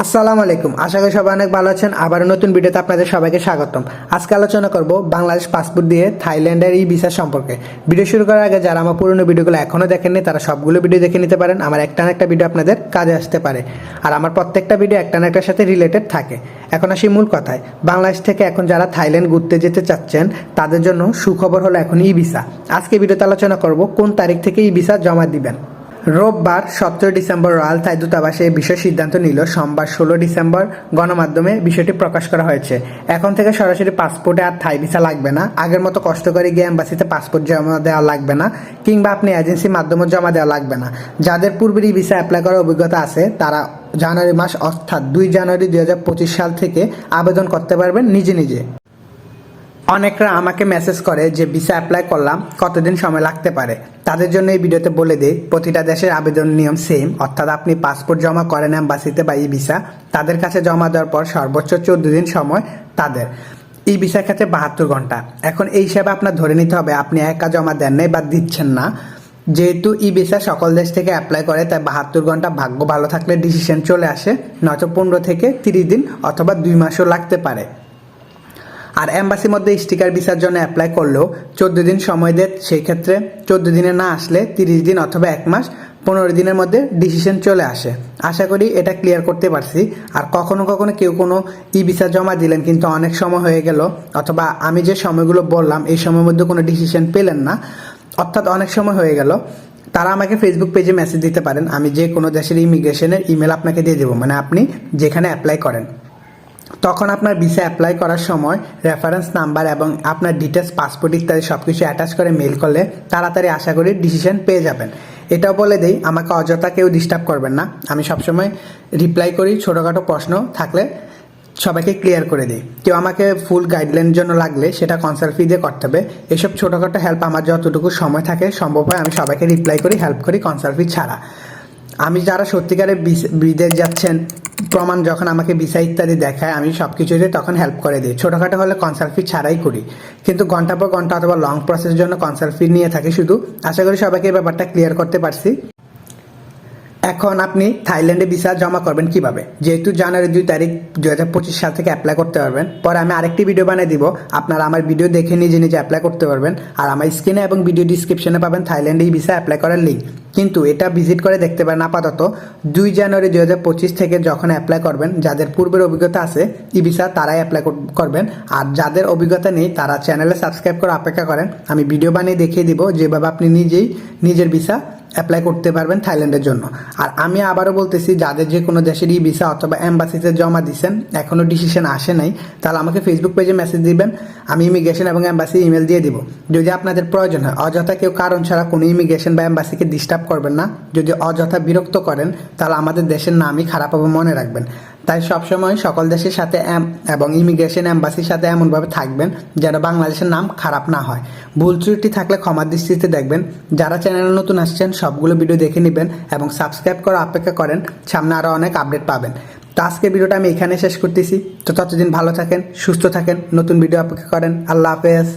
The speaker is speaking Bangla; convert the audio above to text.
আসসালামু আলাইকুম। আশা করি সবাই অনেক ভালো আছেন। আবার নতুন ভিডিওতে আপনাদের সবাইকে স্বাগতম। আজকে আলোচনা করব বাংলাদেশ পাসপোর্ট দিয়ে থাইল্যান্ডের ই ভিসা সম্পর্কে। ভিডিও শুরু করার আগে যারা আমার পুরনো ভিডিওগুলো এখনও দেখেননি, তারা সবগুলো ভিডিও দেখে নিতে পারেন। আমার একটা না একটা ভিডিও আপনাদের কাজে আসতে পারে। আর আমার প্রত্যেকটা ভিডিও একটা না একটার সাথে রিলেটেড থাকে। এখন আসি মূল কথায়। বাংলাদেশ থেকে এখন যারা থাইল্যান্ড ঘুরতে যেতে চাচ্ছেন, তাদের জন্য সুখবর হলো এখন ই ভিসা। আজকে ভিডিওতে আলোচনা করব কোন তারিখ থেকে ই ভিসা জমা দিবেন। রোববার সতেরো ডিসেম্বর রয়্যাল থাই দূতাবাসে এই বিষয়ে সিদ্ধান্ত নিল। সোমবার ষোলো ডিসেম্বর গণমাধ্যমে বিষয়টি প্রকাশ করা হয়েছে। এখন থেকে সরাসরি পাসপোর্টে আর থাই ভিসা লাগবে না। আগের মতো কষ্ট করে গিয়ে এম্বাসিতে পাসপোর্ট জমা দেওয়া লাগবে না, কিংবা আপনি এজেন্সির মাধ্যমে জমা দেওয়া লাগবে না। যাদের পূর্বের ই ভিসা অ্যাপ্লাই করার অভিজ্ঞতা আছে, তারা জানুয়ারি মাস, অর্থাৎ দুই জানুয়ারি দু হাজার পঁচিশ সাল থেকে আবেদন করতে পারবেন নিজে নিজে। অনেকরা আমাকে মেসেজ করে যে ভিসা অ্যাপ্লাই করলাম, কতদিন সময় লাগতে পারে? তাদের জন্য এই ভিডিওতে বলে দিই, প্রতিটা দেশের আবেদন নিয়ম সেম অর্থাৎ আপনি পাসপোর্ট জমা করেন অ্যাম্বাসিতে বা ই ভিসা তাদের কাছে জমা দেওয়ার পর সর্বোচ্চ চোদ্দ দিন সময় তাদের। ই ভিসার ক্ষেত্রে বাহাত্তর ঘণ্টা। এখন এই হিসাবে আপনার ধরে নিতে হবে, আপনি একা জমা দেন নাই বা দিচ্ছেন না। যেহেতু ই ভিসা সকল দেশ থেকে অ্যাপ্লাই করে, তাই বাহাত্তর ঘণ্টা ভাগ্য ভালো থাকলে ডিসিশন চলে আসে, নয়তো পনেরো থেকে তিরিশ দিন অথবা দুই মাসও লাগতে পারে। আর অ্যাম্বাসির মধ্যে স্টিকার ভিসার জন্য অ্যাপ্লাই করলেও চোদ্দ দিন সময় দেয় সেই ক্ষেত্রে চোদ্দ দিনে না আসলে তিরিশ দিন অথবা এক মাস পনেরো দিনের মধ্যে ডিসিশন চলে আসে। আশা করি এটা ক্লিয়ার করতে পারছি। আর কখনো কখনো কেউ কোনো ই ভিসা জমা দিলেন কিন্তু অনেক সময় হয়ে গেল অথবা আমি যে সময়গুলো বললাম এই সময়ের মধ্যে কোনো ডিসিশন পেলেন না, অর্থাৎ অনেক সময় হয়ে গেল। তারা আমাকে ফেসবুক পেজে মেসেজ দিতে পারেন। আমি যে কোনো দেশের ইমিগ্রেশনের ইমেল আপনাকে দিয়ে দেবো। মানে আপনি যেখানে অ্যাপ্লাই করেন। তখন আপনার ভিসা অ্যাপ্লাই করার সময় রেফারেন্স নাম্বার এবং আপনার ডিটেলস পাসপোর্ট ইত্যাদি সব কিছু অ্যাটাচ করে মেল করলে তাড়াতাড়ি আশা করি ডিসিশন পেয়ে যাবেন। এটাও বলে দেই, আমাকে অযথা কেউ ডিস্টার্ব করবেন না। আমি সবসময় রিপ্লাই করি, ছোটোখাটো প্রশ্ন থাকলে সবাইকে ক্লিয়ার করে দিই। কেউ আমাকে ফুল গাইডলাইনের জন্য লাগলে সেটা কনসাল্ট ফি দিয়ে করতে হবে। এসব ছোটোখাটো হেল্প আমার যতটুকু সময় থাকে, সম্ভব হয় আমি সবাইকে রিপ্লাই করি হেল্প করি কনসাল্ট ফি ছাড়া। আমি যারা সত্যিকারে বিদেশ যাচ্ছেন প্রমাণ যখন আমাকে ভিসা ইত্যাদি দেখায়, আমি সব কিছুতে তখন হেল্প করে দিই। ছোটোখাটো হলে কনসাল্ট ফি ছাড়াই করি। কিন্তু ঘণ্টা পর ঘণ্টা অথবা লং প্রসেসের জন্য কনসাল্ট ফি নিয়ে থাকি শুধু। আশা করি সবাইকে ব্যাপারটা ক্লিয়ার করতে পারছি। এখন আপনি থাইল্যান্ডে ভিসা জমা করবেন কীভাবে? যেহেতু জানুয়ারি দুই তারিখ দু হাজার পঁচিশ সাল থেকে অ্যাপ্লাই করতে পারবেন। পরে আমি আরেকটি ভিডিও বানিয়ে দিব। আপনারা আমার ভিডিও দেখে নিজে নিজে অ্যাপ্লাই করতে পারবেন। আর আমার স্ক্রিনে এবং ভিডিও ডিসক্রিপশনে পাবেন থাইল্যান্ডে এই ভিসা অ্যাপ্লাই করার লিঙ্ক কিন্তু এটা ভিজিট করে দেখতে পারেন আপাতত। দুই জানুয়ারি দু হাজার পঁচিশ থেকে যখন অ্যাপ্লাই করবেন, যাদের পূর্বের অভিজ্ঞতা আছে ই ভিসা তারাই অ্যাপ্লাই করবেন। আর যাদের অভিজ্ঞতা নেই, তারা চ্যানেলে সাবস্ক্রাইব করে অপেক্ষা করেন। আমি ভিডিও বানিয়ে দেখিয়ে দিব। যেভাবে আপনি নিজেই নিজের ভিসা অ্যাপ্লাই করতে পারবেন থাইল্যান্ডের জন্য। আর আমি আবারও বলতেছি, যাদের যে কোনো দেশের ই ভিসা অথবা অ্যাম্বাসিতে জমা দিচ্ছেন এখনও ডিসিশন আসে নাই, তাহলে আমাকে ফেসবুক পেজে মেসেজ দিবেন, আমি ইমিগ্রেশন এবং অ্যাম্বাসি ইমেল দিয়ে দিব। যদি আপনাদের প্রয়োজন হয়, অযথা কেউ কারণ ছাড়া কোনো ইমিগ্রেশন বা অ্যাম্বাসিকে ডিস্টার্ব করবেন না। যদি অযথা বিরক্ত করেন, তাহলে আমাদের দেশের নামই খারাপ হবে মনে রাখবেন। তাই সবসময় সকল দেশের সাথে এবং ইমিগ্রেশন অ্যাম্বাসির সাথে এমনভাবে থাকবেন যেন বাংলাদেশের নাম খারাপ না হয়। ভুল ত্রুটি থাকলে ক্ষমার দৃষ্টিতে দেখবেন। যারা চ্যানেলে নতুন আসছেন, সবগুলো ভিডিও দেখে নেবেন এবং সাবস্ক্রাইব করে অপেক্ষা করেন, সামনে আরও অনেক আপডেট পাবেন। তো আজকে ভিডিওটা আমি এখানে শেষ করতেছি। তো ততদিন ভালো থাকেন, সুস্থ থাকেন, নতুন ভিডিও অপেক্ষা করেন। আল্লাহ হাফেজ।